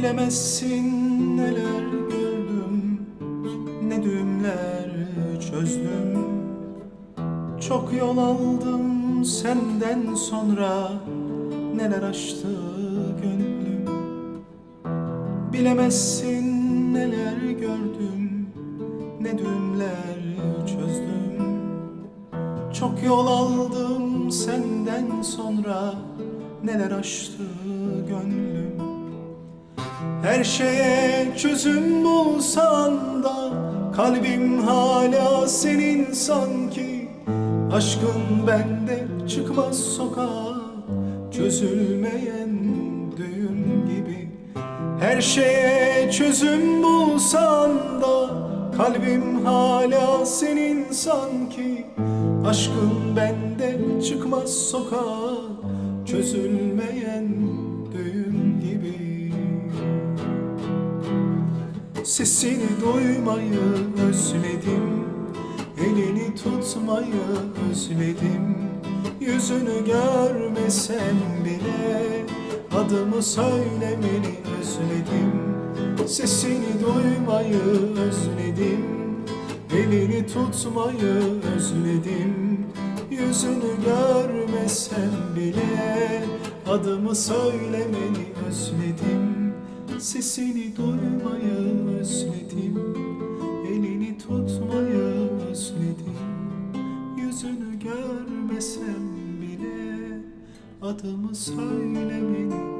Bilemezsin neler gördüm Ne düğümler çözdüm. Çok yol aldım senden sonra Neler aştı gönlüm. Bilemezsin neler gördüm Ne düğümler çözdüm. Çok yol aldım senden sonra Neler aştı gönlüm her şeye çözüm bulsan da Kalbim hala senin sanki. Aşkın bende çıkmaz sokağa Çözülmeyen düğüm gibi. Her şeye çözüm bulsan da Kalbim hala senin sanki. Aşkın bende çıkmaz sokağa Çözülmeyen Sesini duymayı özledim. Elini tutmayı özledim. Yüzünü görmesem bile Adımı söylemeni özledim. Sesini duymayı özledim. Elini tutmayı özledim. Yüzünü görmesem bile Adımı söylemeni özledim Sesini duymayı özledim. Elini tutmayı özledim. Yüzünü görmesem bile Adımı söylemeni